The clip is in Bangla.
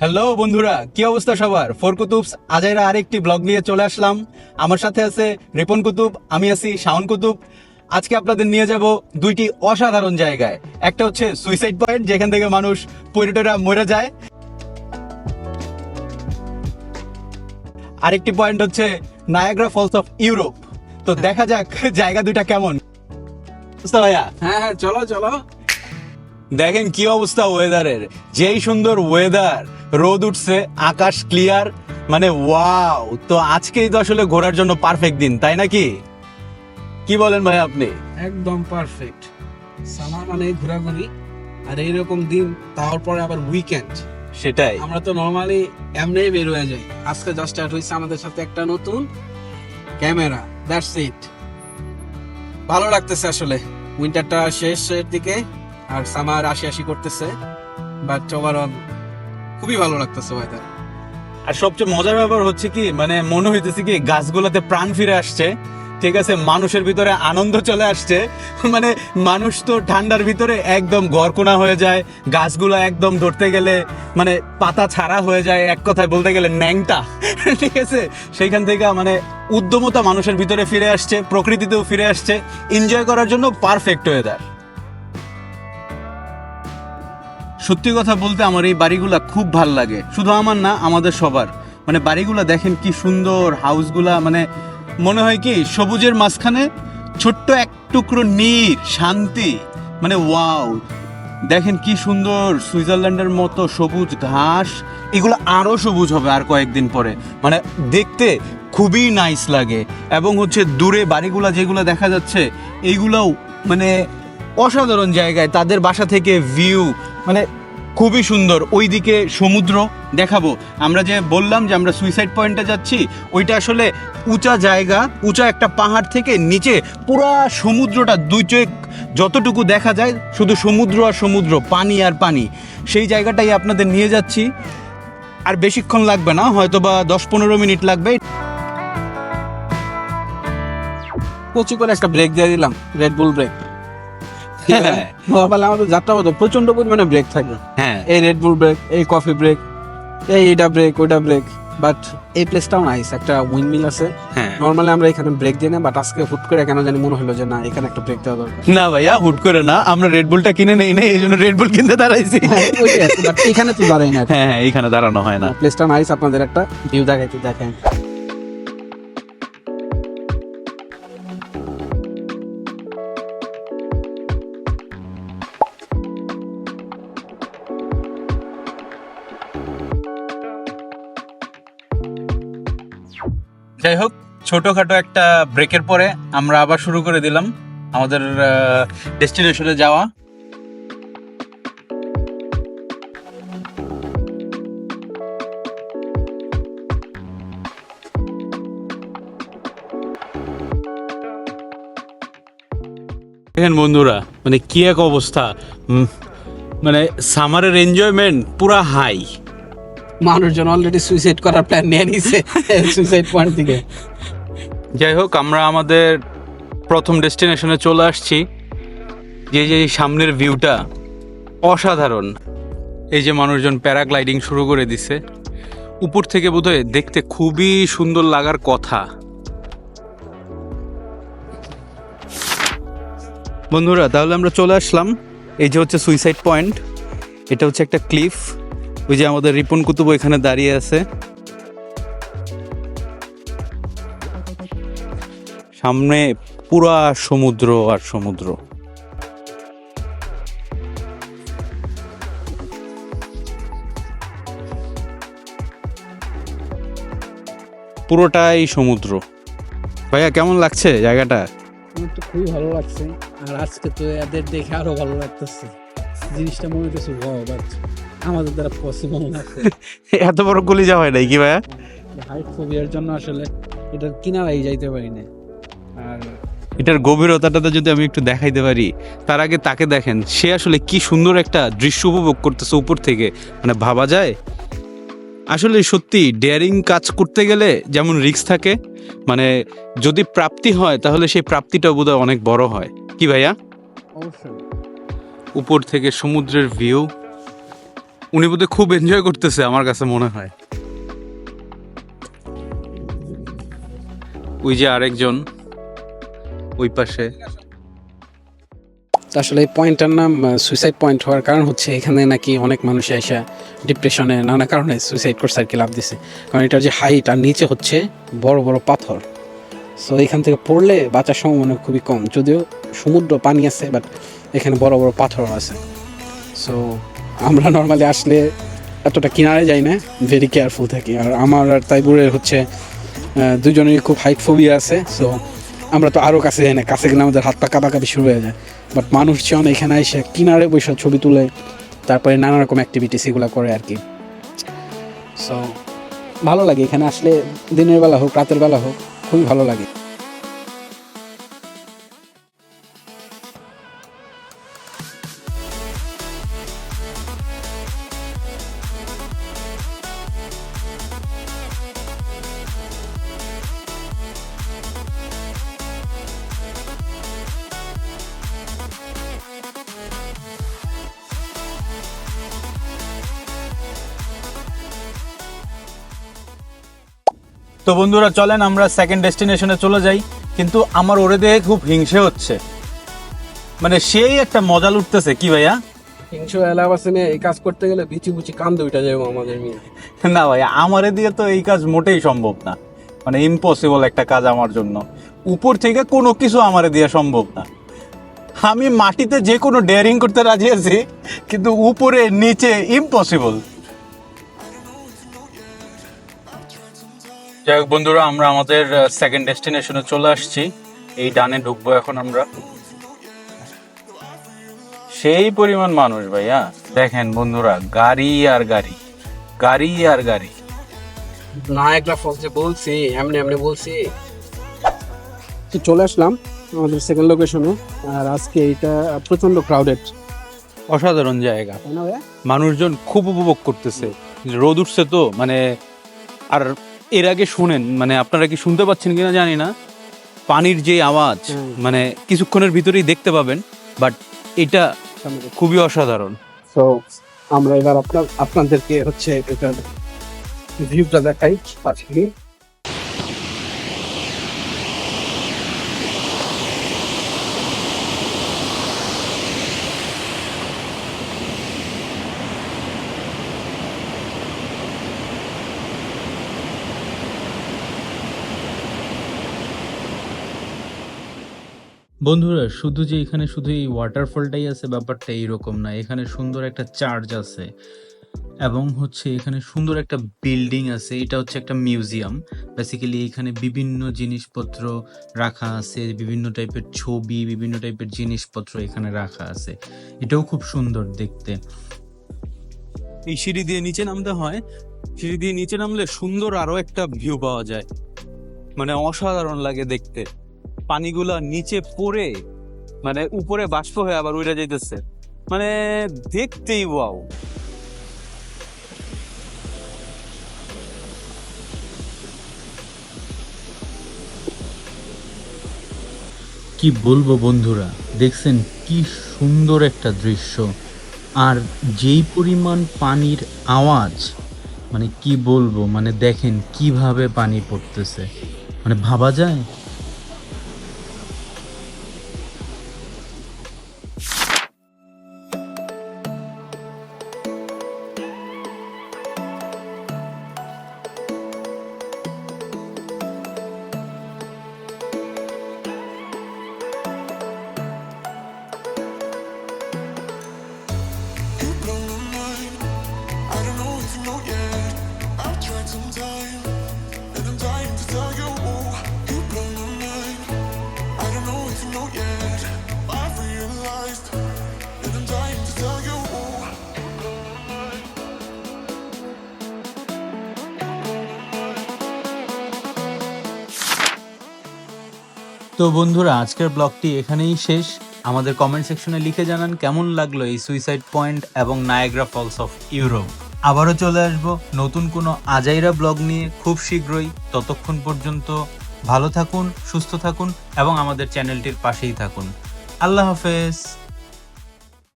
হ্যালো বন্ধুরা কি অবস্থা সবার? ফোর কুতুবস আজাইরা আরেকটি ব্লগ নিয়ে চলে আসলাম। আমার সাথে আছে রিপন কুতুব আমি আছি শাওন কুতুব। আজকে আপনাদের নিয়ে যাব দুইটি অসাধারণ জায়গায়। একটা হচ্ছে সুইসাইড পয়েন্ট যেখান থেকে মানুষ পরিটরা মরে যায়। আরেকটি পয়েন্ট হচ্ছে নায়াগ্রা ফলস অফ ইউরোপ তো দেখা যাক জায়গা দুইটা কেমন। হ্যাঁ হ্যাঁ চলো চলো। দেখেন কি অবস্থা ওয়েদারের যেই সুন্দর ওয়েদার রোদ উঠছে আকাশ ক্লিয়ার মানে ওয়াও তো আজকেই তো আসলে ঘোরার জন্য পারফেক্ট দিন তাই নাকি? কি বলেন ভাই আপনি? একদম পারফেক্ট সামার মানে ঘোরাঘুরি আর এইরকম দিন তারপরে আবার উইকেন্ড সেটাই। আমরা তো নর্মালি এমনিই বের হয়ে যাই। আজকে জাস্ট স্টার্ট হয়েছে আমাদের সাথে একটা নতুন ক্যামেরা দ্যাটস ইট ভালো লাগতেছে আসলে। উইন্টারটা শেষের দিকে আর সামার আশি আশি করতেছে বাট ওভারঅল খুবই ভালো লাগতেছে ওয়েদার আর সবচেয়ে মজার ব্যাপার হচ্ছে কি মানে মনে হইতেছে কি, গাছগুলোতে প্রাণ ফিরে আসছে, ঠিক আছে, মানুষের ভিতরে আনন্দ চলে আসছে মানে মানুষ তো ঠান্ডার ভিতরে একদম গড়কোনা হয়ে যায়, গাছগুলো একদম ধরতে গেলে মানে পাতা ছাড়া হয়ে যায়, এক কথায় বলতে গেলে ন্যাংটা, ঠিক আছে, সেইখান থেকে মানে উদ্যমতা মানুষের ভিতরে ফিরে আসছে, প্রকৃতিতেও ফিরে আসছে এনজয় করার জন্য পারফেক্ট ওয়েদার সত্যি কথা বলতে আমার এই বাড়িগুলা খুব ভালো লাগে। শুধু আমার না, আমাদের সবার। মানে বাড়িগুলা দেখেন কি সুন্দর, হাউসগুলা মানে মনে হয় কি সবুজের মাঝখানে ছোট্ট এক টুকরো নীর, শান্তি। মানে ওয়াও। দেখেন কি সুন্দর, সুইজারল্যান্ডের মতো সবুজ ঘাস। এগুলো আরও সবুজ হবে আর কয়েকদিন পরে। মানে দেখতে খুবই নাইস লাগে। এবং হচ্ছে দূরে বাড়িগুলা যেগুলো দেখা যাচ্ছে এইগুলাও মানে অসাধারণ জায়গায় তাদের বাসা থেকে ভিউ মানে খুবই সুন্দর। ওইদিকে সমুদ্র দেখাবো। আমরা যে বললাম যে আমরা সুইসাইড পয়েন্টে যাচ্ছি, ওইটা আসলে উঁচা জায়গা, উঁচা একটা পাহাড় থেকে নিচে পুরা সমুদ্রটা দুই চোখ যতটুকু দেখা যায়, শুধু সমুদ্র আর সমুদ্র, পানি আর পানি। সেই জায়গাটাই আপনাদের নিয়ে যাচ্ছি। আর বেশিক্ষণ লাগবে না হয়তো বা দশ পনেরো মিনিট লাগবে। কচি করে একটা ব্রেক দিয়ে দিলাম রেড বুল ব্রেক হ্যাঁ। নর্মালি আমাদের যাত্রা পথে প্রচণ্ড পরিমাণে ব্রেক থাকে। হ্যাঁ। এই রেড বুল ব্রেক এই কফি ব্রেক এই এটা ব্রেক ওইটা ব্রেক বাট এই প্লেসটাও নাইস একটা উইন্ড মিল আছে। হ্যাঁ। নর্মালি আমরা এখানে ব্রেক দিই না বাট আজকে হুট করে কেন জানি মনে হলো যে না এখানে একটা ব্রেক দেওয়া দরকার। না ভাইয়া হুট করে না আমরা রেড বুলটা কিনে নেই না এই জন্য রেড বুল কিনতে দাঁড়াইছি। বাট এখানে তো দাঁড়াই না। হ্যাঁ হ্যাঁ এইখানে দাঁড়ানো হয় না। প্লেসটা নাইস আপনাদের একটা ভিউ দেখাইতে দেখেন। ছোটখাটো একটা ব্রেকের পরে আমরা আবার শুরু করে দিলাম আমাদের ডেস্টিনেশনে যাওয়া। দেখেন বন্ধুরা মানে কি এক অবস্থা। মানে সামারের এনজয়মেন্ট পুরা হাই মানুষজন অলরেডি সুইসাইড করার প্ল্যান নিয়ে নিছে সুইসাইড পয়েন্ট থেকে। যাই হোক, আমরা আমাদের প্রথম ডেস্টিনেশনে চলে আসছি। যে যে সামনের ভিউটা অসাধারণ। এই যে মানুষজন প্যারাগ্লাইডিং শুরু করে দিছে। উপর থেকে বোধহয় দেখতে খুবই সুন্দর লাগার কথা। বন্ধুরা, তাহলে আমরা চলে আসলাম। এই যে হচ্ছে সুইসাইড পয়েন্ট এটা হচ্ছে একটা ক্লিফ ওই যে আমাদের রিপন কুতুব এখানে দাঁড়িয়ে আছে। সামনে পুরা সমুদ্র আর সমুদ্র। পুরোটাই সমুদ্র। ভাইয়া কেমন লাগছে জায়গাটা? আমার তো খুবই ভালো লাগছে। আর আজকে তো এদের দেখে আরও ভালো লাগতেছে। জিনিসটা মনে হচ্ছে ভালো আমাদের দ্বারা পসিবল না। এত বড় কলিজা হয় নাই কি ভাইয়া? হাইট ফোবিয়ার জন্য আসলে এটা কিনারাই যাইতে পারি না আর এটার গভীরতাটা যদি আমি একটু দেখাইতে পারি তার আগে তাকে দেখেন সে আসলে কি সুন্দর একটা দৃশ্য উপভোগ করতেছে উপর থেকে। মানে ভাবা যায়? আসলে সত্যি ডেয়ারিং কাজ করতে গেলে যেমন রিস্ক থাকে মানে যদি প্রাপ্তি হয় তাহলে সেই প্রাপ্তিটা বোধহয় অনেক বড় হয়। কি ভাইয়া? অবশ্যই। উপর থেকে সমুদ্রের ভিউ উনি বোধহয় খুব এনজয় করতেছে আমার কাছে মনে হয়। ওই যে আরেকজন। ওই পাশে। আসলে এই পয়েন্টটার নাম সুইসাইড পয়েন্ট হওয়ার কারণ হচ্ছে এখানে নাকি অনেক মানুষ এসে ডিপ্রেশনে নানা কারণে সুইসাইড করছে আর কি, লাভ দিছে। কারণ এটার যে হাইট আর নিচে হচ্ছে বড় বড় পাথর। সো এখান থেকে পড়লে বাঁচার সম্ভাবনা খুবই কম। যদিও সমুদ্র পানি আছে বাট এখানে বড় বড় পাথর আছে। সো আমরা নর্মালি আসলে এতটা কিনারে যাই না ভেরি কেয়ারফুল থাকি। আর আমার আর তাইবুরের হচ্ছে দুজনেরই খুব হাইট ফোবিয়া আছে। সো আমরা তো আরও কাছে যাই না, কাছে গেলে আমাদের হাত পা কাঁপাকাঁপি শুরু হয়ে যায়। বাট মানুষজন এখানে এসে কিনারে বসে ছবি তুলে, তারপরে নানা রকম অ্যাক্টিভিটিস এগুলো করে আর কি। সো ভালো লাগে এখানে আসলে, দিনের বেলা হোক, রাতের বেলা হোক, খুবই ভালো লাগে। তো বন্ধুরা চলেন আমরা সেকেন্ড ডেস্টিনেশনে চলে যাই। কিন্তু আমার ওরে দেখে খুব হিংসে হচ্ছে। মানে সেই একটা মজা লুটতেছে কি ভাইয়া? তিনশো এলাবাসনে এই কাজ করতে গেলে বিচি বুচি কান দুইটা যাব আমাদের মেয়ে না ভাই আমারে দিয়ে তো এই কাজ মোটেই সম্ভব না। মানে ইম্পসিবল একটা কাজ আমার জন্য। উপর থেকে কোনো কিছু আমারে দিয়ে সম্ভব না। আমি মাটিতে যে কোনো ডেয়ারিং করতে রাজি আছি কিন্তু উপরে নিচে ইম্পসিবল যাই হোক বন্ধুরা আমরা আমাদের সেকেন্ড ডেস্টিনেশনে চলে আসছি। এই ডানে ঢুকবো এখন আমরা। সেই পরিমাণ মানুষ ভাইয়া। দেখেন বন্ধুরা গাড়ি আর গাড়ি গাড়ি আর গাড়ি। না একটা ফলস বলছি এমনি এমনি বলছি। তো চলে আসলাম আমাদের সেকেন্ড লোকেশনে আর আজকে এটা প্রচণ্ড ক্রাউডেড অসাধারণ জায়গা। মানুষজন খুব উপভোগ করতেছে। রোদ উঠছে তো মানে আর এর আগে শুনেন মানে আপনারা কি শুনতে পাচ্ছেন কিনা জানি না পানির যে আওয়াজ মানে কিছুক্ষণের ভিতরেই দেখতে পাবেন বাট এটা খুবই অসাধারণ। তো আমরা এবার আপনার আপনাদেরকে হচ্ছে এটার ভিউটা দেখাই পাশে। বন্ধুরা, শুধু যে এখানে শুধু এই ওয়াটারফলটাই আছে, ব্যাপারটা এইরকম না। এখানে সুন্দর একটা চার্চ আছে এবং হচ্ছে এখানে সুন্দর একটা বিল্ডিং আছে। এটা হচ্ছে একটা মিউজিয়াম বেসিক্যালি এখানে বিভিন্ন জিনিসপত্র রাখা আছে, বিভিন্ন টাইপের ছবি, বিভিন্ন টাইপের জিনিসপত্র এখানে রাখা আছে। এটাও খুব সুন্দর দেখতে। এই সিঁড়ি দিয়ে নিচে নামতে হয়। সিঁড়ি দিয়ে নিচে নামলে সুন্দর আরও একটা ভিউ পাওয়া যায়। মানে অসাধারণ লাগে দেখতে। পানিগুলা নিচে পড়ে মানে উপরে বাষ্প হয়ে আবার উড়ে যাইতেছে। মানে দেখতেই ওয়াও। কি বলব বন্ধুরা, দেখছেন কি সুন্দর একটা দৃশ্য। আর যেই পরিমাণ পানির আওয়াজ মানে কি বলব মানে দেখেন কীভাবে পানি পড়তেছে। মানে ভাবা যায়? তো বন্ধুরা, আজকের ব্লগটি এখানেই শেষ। আমাদের কমেন্ট সেকশনে লিখে জানান কেমন লাগল এই সুইসাইড পয়েন্ট এবং নায়াগ্রা ফলস অফ ইউরোপ আবারও চলে আসব নতুন কোনো আজাইরা ব্লগ নিয়ে খুব শীঘ্রই। ততক্ষণ পর্যন্ত ভালো থাকুন, সুস্থ থাকুন এবং আমাদের চ্যানেলটির পাশেই থাকুন। আল্লাহ হাফেজ।